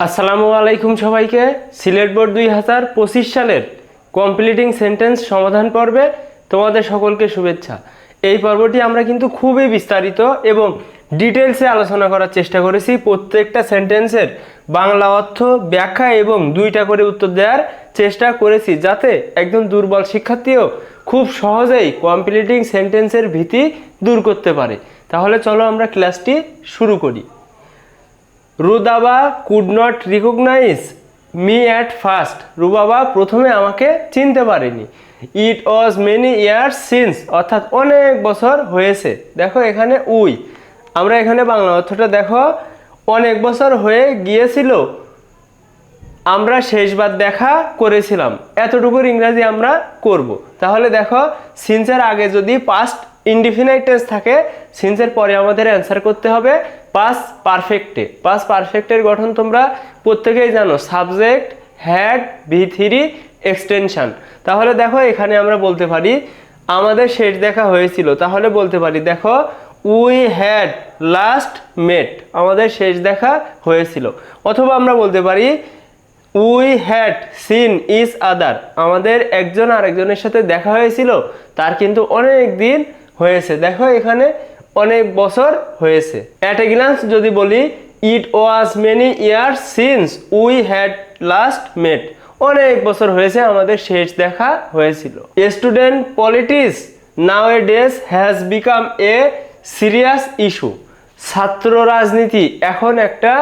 আসসালামু আলাইকুম সবাইকে। সিলেট বোর্ড দুই হাজার পঁচিশ সালের কমপ্লিটিং সেন্টেন্স সমাধান পর্বে তোমাদের সকলকে শুভেচ্ছা। এই পর্বটি আমরা কিন্তু খুবই বিস্তারিত এবং ডিটেলসে আলোচনা করার চেষ্টা করেছি। প্রত্যেকটা সেন্টেন্সের বাংলা অর্থ, ব্যাখ্যা এবং দুইটা করে উত্তর দেওয়ার চেষ্টা করেছি যাতে একজন দুর্বল শিক্ষার্থীও খুব সহজেই কমপ্লিটিং সেন্টেন্সের ভীতি দূর করতে পারে। তাহলে চলো আমরা ক্লাসটি শুরু করি। Rudaba could not recognise me at first Rubaba প্রথমে আমাকে চিনতে পারেনি। It was many years since অর্থাৎ অনেক বছর হয়েছে। দেখো এখানে উই। আমরা এখানে বাংলা অর্থটা দেখো, অনেক বছর হয়ে গিয়েছিল। আমরা শেষবার দেখা করেছিলাম। এতটুকুর ইংরাজি আমরা করব। তাহলে দেখো সিন্সের আগে যদি পাস্ট ইনডিফিনাইট টেন্স থাকে সিন্সের পরে আমাদের অ্যান্সার করতে হবে। পাস পারফেক্টে পাস পারফেক্টের গঠন তোমরা প্রত্যেকেই জানো। Subject had V three extension তাহলে দেখো, এখানে আমরা বলতে পারি, আমাদের শেষ দেখা হয়েছিল। তাহলে বলতে পারি, দেখো উই হ্যাড লাস্ট মেট আমাদের শেষ দেখা হয়েছিল। অথবা আমরা বলতে পারি we had seen each other আমাদের একজন আরেকজনের সাথে দেখা হয়েছিল, তার কিন্তু অনেক দিন হয়েছে। দেখো, এখানে অনেক বছর হয়েছে। অ্যাট এ গ্লান্স যদি বলি it was many years since we had last met অনেক বছর হয়েছে আমাদের শেষ দেখা হয়েছিল। Student politics nowadays has become a serious issue ছাত্র রাজনীতি এখন একটা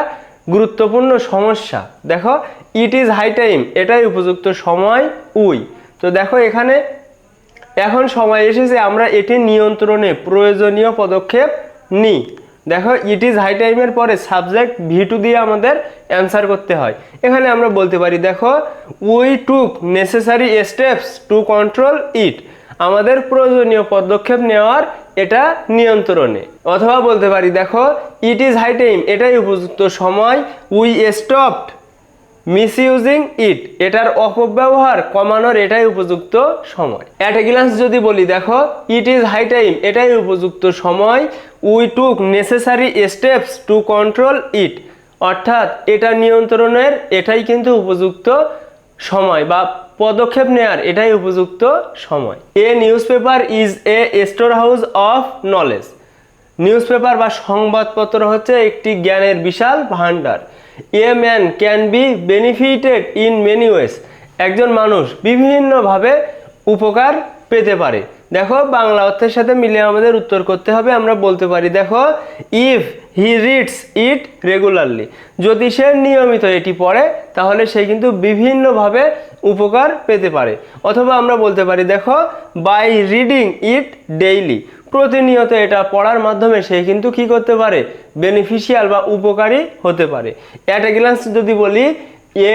গুরুত্বপূর্ণ সমস্যা। দেখো ইট ইজ হাই টাইম এটাই উপযুক্ত সময়, উই। তো দেখো এখানে এখন সময় এসেছে, আমরা এটি নিয়ন্ত্রণে প্রয়োজনীয় পদক্ষেপ নিই। দেখো ইট ইজ হাই টাইমের পরে সাবজেক্ট ভি টু দিয়ে আমাদের অ্যান্সার করতে হয়। এখানে আমরা বলতে পারি, দেখো we took necessary steps to control it আমাদের প্রয়োজনীয় পদক্ষেপ নেওয়ার এটা নিয়ন্ত্রণে। অথবা বলতে পারি, দেখো ইট ইজ হাই টাইম এটাই উপযুক্ত সময় উই স্টপড মিসইউজিং ইট, এটার অপব্যবহার কমানোর এটাই উপযুক্ত সময়। অ্যাট এ গ্লান্স যদি বলি, দেখো, ইট ইজ হাই টাইম, এটাই উপযুক্ত সময়। We took necessary steps to control it. অর্থাৎ, এটা নিয়ন্ত্রণের, এটাই কিন্তু উপযুক্ত সময় বা পদক্ষেপ নেয়ার, এটাই উপযুক্ত সময়। A newspaper is a storehouse of knowledge. Newspaper বা সংবাদপত্র হচ্ছে একটি জ্ঞানের বিশাল ভাণ্ডার। A man can be benefited in many ways একজন মানুষ বিভিন্নভাবে উপকার পেতে পারে। দেখো, বাংলা অর্থের সাথে মিলে আমাদের উত্তর করতে হবে, আমরা বলতে পারি, দেখো if he reads it regularly যদি সে নিয়মিত এটি পড়ে, তাহলে সে কিন্তু বিভিন্নভাবে উপকার পেতে পারে। অথবা আমরা বলতে পারি, দেখো বাই রিডিং ইট ডেইলি প্রতিনিয়ত এটা পড়ার মাধ্যমে সে কিন্তু কি করতে পারে? বেনিফিশিয়াল বা উপকারী হতে পারে। অ্যাট এ গ্লান্স যদি বলি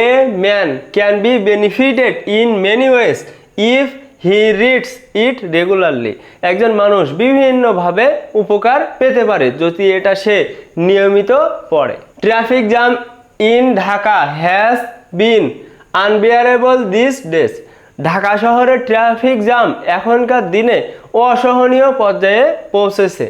a man can be benefited in many ways if he reads it regularly একজন মানুষ বিভিন্নভাবে উপকার পেতে পারে যদি এটা সে নিয়মিত পড়ে। Traffic jam in Dhaka has been unbearable this days Dhaka শহরের ট্রাফিক জ্যাম এখনকার দিনে অসহনীয় পর্যায়ে পৌঁছেছে।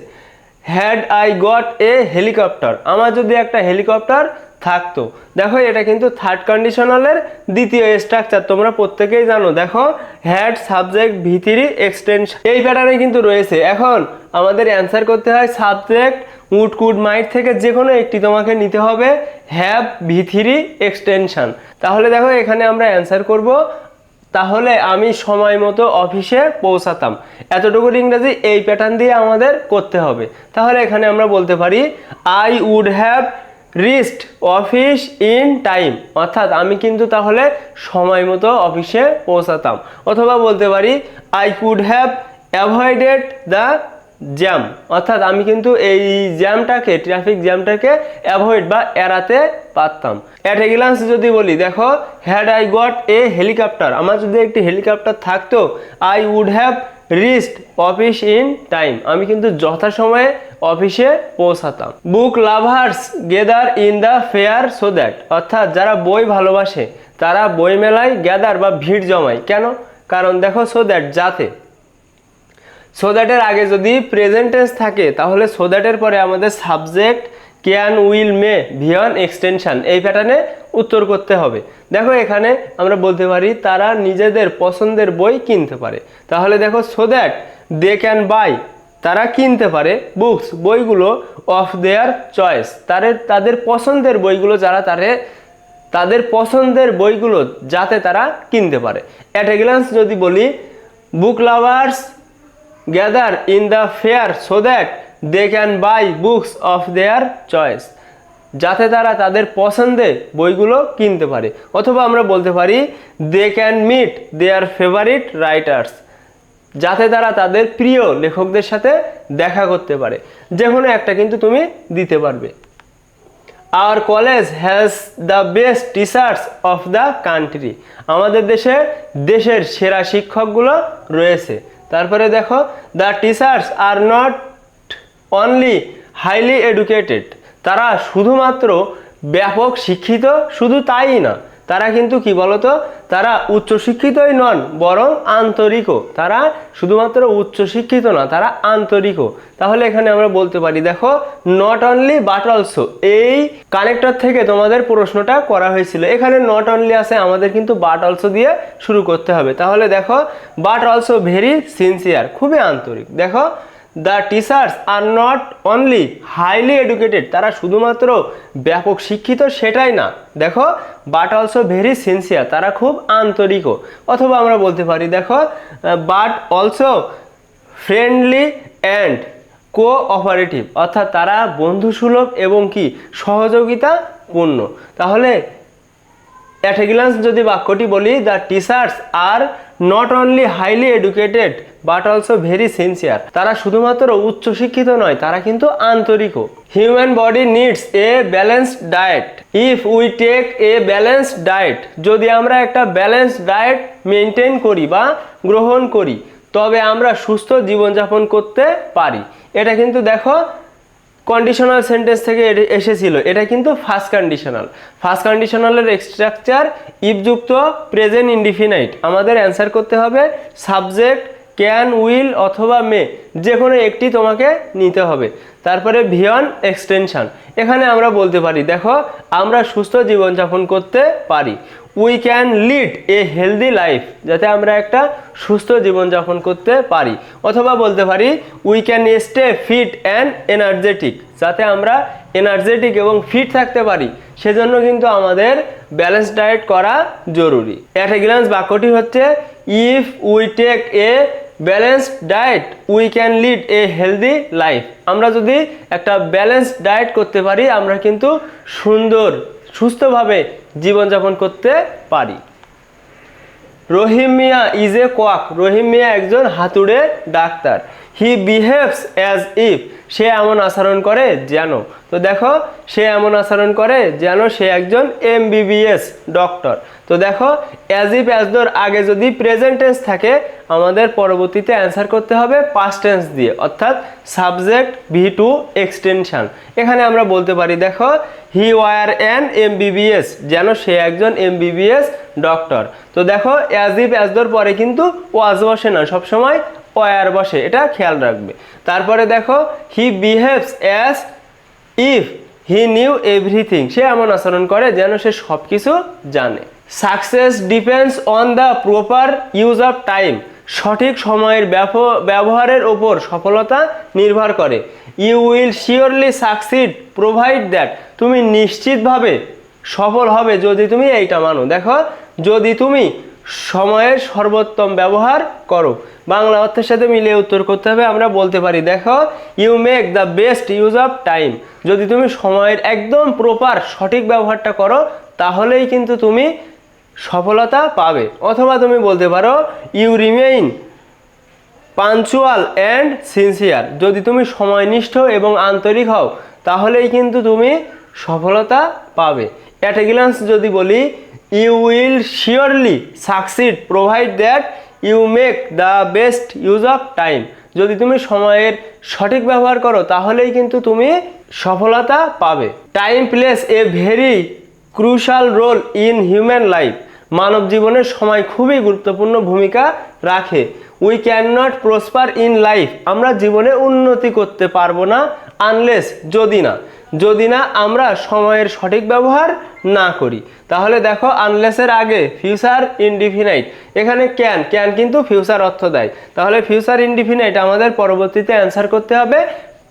Had I got a helicopter আমার যদি একটা হেলিকপ্টার থাকতো। দেখো, এটা কিন্তু থার্ড কন্ডিশনালের দ্বিতীয় স্ট্রাকচার তোমরা প্রত্যেকেই জানো, দেখো হ্যাড সাবজেক্ট ভিতরি এক্সটেনশন এই প্যাটার্নে কিন্তু রয়েছে। এখন আমাদের অ্যান্সার করতে হয় সাবজেক্ট উড কুড মাইট থেকে যে কোনো একটি তোমাকে নিতে হবে। হ্যাভ ভিথিরি এক্সটেনশন তাহলে দেখো, এখানে আমরা অ্যান্সার করব তাহলে আমি সময় মতো অফিসে পৌঁছাতাম। এতটুকুর ইংরেজি এই প্যাটার্ন দিয়ে আমাদের করতে হবে। তাহলে এখানে আমরা বলতে পারি I would have reached office in time অর্থাৎ আমি কিন্তু তাহলে সময় মতো অফিসে পৌঁছাতাম। অথবা বলতে পারি I could have avoided the jam অর্থাৎ আমি কিন্তু এই জ্যামটাকে ট্রাফিক জ্যামটাকে অ্যাভয়েড বা এড়াতে পারতাম। অ্যাট এ যদি বলি, দেখো had I got a helicopter আমার যদি একটি হেলিকপ্টার থাকতো I would have reached office in time আমি কিন্তু যথাসময়ে অফিসে পৌঁছাতাম। Book lovers gather in the fair so that অর্থাৎ যারা বই ভালোবাসে, তারা বই মেলায় গ্যাদার বা ভিড় জমায়। কেন? কারণ দেখো সো দ্যাট যাতে সো দ্যাটের আগে যদি প্রেজেন্ট টেন্স থাকে, তাহলে সো দ্যাটের পরে আমাদের subject can will may V one extension এই প্যাটার্নে উত্তর করতে হবে। দেখো এখানে আমরা বলতে পারি, তারা নিজেদের পছন্দের বই কিনতে পারে। তাহলে দেখো so that they can buy তারা কিনতে পারে বুকস বইগুলো অফ দেয়ার চয়েস তাদের তাদের পছন্দের বইগুলো যারা তারে, তাদের পছন্দের বইগুলো যাতে তারা কিনতে পারে। অ্যাট এ গ্লান্স যদি বলি book lovers gather in the fair so that they can buy books of their choice যাতে তারা তাদের পছন্দে বইগুলো কিনতে পারে। অথবা আমরা বলতে পারি they can meet their favourite writers যাতে তারা তাদের প্রিয় লেখকদের সাথে দেখা করতে পারে। যে কোনো একটা কিন্তু তুমি দিতে পারবে। Our college has the best teachers of the country আমাদের দেশে দেশের সেরা শিক্ষকগুলো রয়েছে। তারপরে দেখো the teachers are not only highly educated তারা শুধুমাত্র ব্যাপক শিক্ষিত, শুধু তাই না তারা কিন্তু কি বলতো? তারা উচ্চশিক্ষিতই নন, বরং আন্তরিকও। তারা শুধুমাত্র উচ্চশিক্ষিত না, তারা আন্তরিকও। তাহলে এখানে আমরা বলতে পারি, দেখো নট অনলি বাট অলসো এই কানেক্টর থেকে তোমাদের প্রশ্নটা করা হয়েছিল। এখানে নট অনলি আছে, আমাদের কিন্তু বাট অলসো দিয়ে শুরু করতে হবে। তাহলে দেখো বাট অলসো ভেরি সিনসিয়ার খুবই আন্তরিক। দেখো the teachers are not only highly educated তারা শুধুমাত্র ব্যাপক শিক্ষিত সেটাই না। দেখো বাট অলসো ভেরি সিনসিয়ার তারা খুব আন্তরিকও অথবা আমরা বলতে পারি, দেখো but also friendly and cooperative অর্থাৎ তারা বন্ধুসুলভ এবং কি, সহযোগিতাপূর্ণ। তাহলে অ্যাট গ্লান্স যদি বাক্যটি বলি the teachers are not only highly educated but also very sincere তারা শুধুমাত্র উচ্চশিক্ষিত নয়, তারা কিন্তু আন্তরিকও human body needs a balanced diet if we take a balanced diet যদি আমরা একটা ব্যালেন্সড ডায়েট মেনটেন করি বা গ্রহণ করি, তবে আমরা সুস্থ জীবনযাপন করতে পারি। এটা কিন্তু দেখো কন্ডিশনাল সেন্টেন্স থেকে এসেছিল। এটা কিন্তু ফার্স্ট কন্ডিশনাল ফার্স্ট কন্ডিশনালের স্ট্রাকচার ইফযুক্ত প্রেজেন্ট ইনডিফিনাইট আমাদের অ্যান্সার করতে হবে সাবজেক্ট ক্যান উইল অথবা মে যে কোনো একটি তোমাকে নিতে হবে। তারপরে ভিয়ন এক্সটেনশন এখানে আমরা বলতে পারি, দেখো, আমরা সুস্থ জীবনযাপন করতে পারি। We can lead a healthy life যাতে আমরা একটা সুস্থ জীবনযাপন করতে পারি। অথবা বলতে পারি we can stay fit and energetic যাতে আমরা এনার্জেটিক এবং ফিট থাকতে পারি। সেজন্য কিন্তু আমাদের ব্যালেন্স ডায়েট করা জরুরি। অ্যাট এ গ্লান্স বাক্যটি হচ্ছে if we take a balance diet we can lead a healthy life আমরা যদি একটা ব্যালেন্স ডায়েট করতে পারি, আমরা কিন্তু সুন্দর, সুস্থভাবে জীবনযাপন করতে পারি। রহিম মিয়া is a quack Rahim Mia একজন হাতুড়ে doctor. He behaves as if সে এমন আচরণ করে যেন। তো দেখো, সে এমন আচরণ করে যেন সে একজন এমবিবিএস ডক্টর তো দেখো অ্যাজ ইফ অ্যাজ দোর আগে যদি প্রেজেন্ট টেন্স থাকে, আমাদের পরবর্তীতে অ্যান্সার করতে হবে পাস্ট টেন্স দিয়ে, অর্থাৎ সাবজেক্ট ভি টু এক্সটেনশন এখানে আমরা বলতে পারি, দেখো হি ওয়ার অ্যান এমবিবিএস যেন সে একজন এমবিবিএস ডক্টর তো দেখো অ্যাজ ইফ অ্যাজ দোর পরে কিন্তু ওয়াজ বসে না, সবসময় ওয়ার বসে, এটা খেয়াল রাখবে। তারপরে দেখো he behaves as if he knew everything সে এমন আচরণ করে যেন সে সব কিছু জানে। Success depends on the proper use of time সঠিক সময়ের ব্যব- ব্যবহারের ওপর সফলতা নির্ভর করে। You will surely succeed provide that তুমি নিশ্চিতভাবে সফল হবে যদি তুমি এইটা মানো। দেখো, যদি তুমি সময়ের সর্বোত্তম ব্যবহার করো। বাংলা অর্থের সাথে মিলিয়ে উত্তর করতে হবে, আমরা বলতে পারি, দেখো you make the best use of time যদি তুমি সময়ের একদম প্রপার সঠিক ব্যবহারটা করো, তাহলেই কিন্তু তুমি সফলতা পাবে। অথবা তুমি বলতে পারো you remain punctual and sincere যদি তুমি সময়নিষ্ঠ এবং আন্তরিক হও, তাহলেই কিন্তু তুমি সফলতা পাবে। অ্যাট গ্লান্স যদি বলি you will surely succeed provide that you make the best use of time যদি তুমি সময়ের সঠিক ব্যবহার করো, তাহলেই কিন্তু তুমি সফলতা পাবে। Time plays a very crucial role in human life মানব জীবনের সময় খুবই গুরুত্বপূর্ণ ভূমিকা রাখে। We cannot prosper in life আমরা জীবনে উন্নতি করতে পারব না আনলেস যদি না। যদি না আমরা সময়ের সঠিক ব্যবহার না করি, তাহলে দেখো আনলেসের আগে ফিউচার ইনডিফিনাইট এখানে ক্যান ক্যান কিন্তু ফিউচার অর্থ দেয়। তাহলে ফিউচার ইনডিফিনাইট আমাদের পরবর্তীতে অ্যান্সার করতে হবে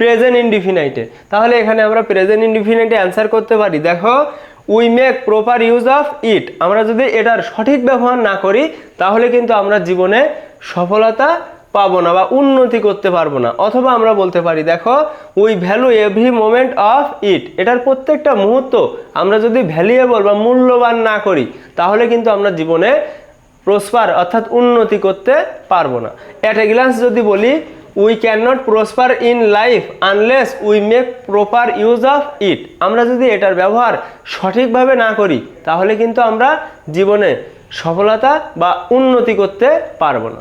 প্রেজেন্ট ইনডিফিনাইটে তাহলে এখানে আমরা প্রেজেন্ট ইনডিফিনাইটে অ্যান্সার করতে পারি। দেখো we make proper use of it আমরা যদি এটার সঠিক ব্যবহার না করি, তাহলে কিন্তু আমরা জীবনে সফলতা পাবো না বা উন্নতি করতে পারব না। অথবা আমরা বলতে পারি, দেখো we value every moment of it এটার প্রত্যেকটা মুহূর্ত আমরা যদি ভ্যালুয়েবল বা মূল্যবান না করি, তাহলে কিন্তু আমরা জীবনে প্রসপার অর্থাৎ উন্নতি করতে পারব না। অ্যাট এ গ্লান্স যদি বলি we cannot prosper in life unless we make proper use of it আমরা যদি এটার ব্যবহার সঠিকভাবে না করি, তাহলে কিন্তু আমরা জীবনে সফলতা বা উন্নতি করতে পারব না।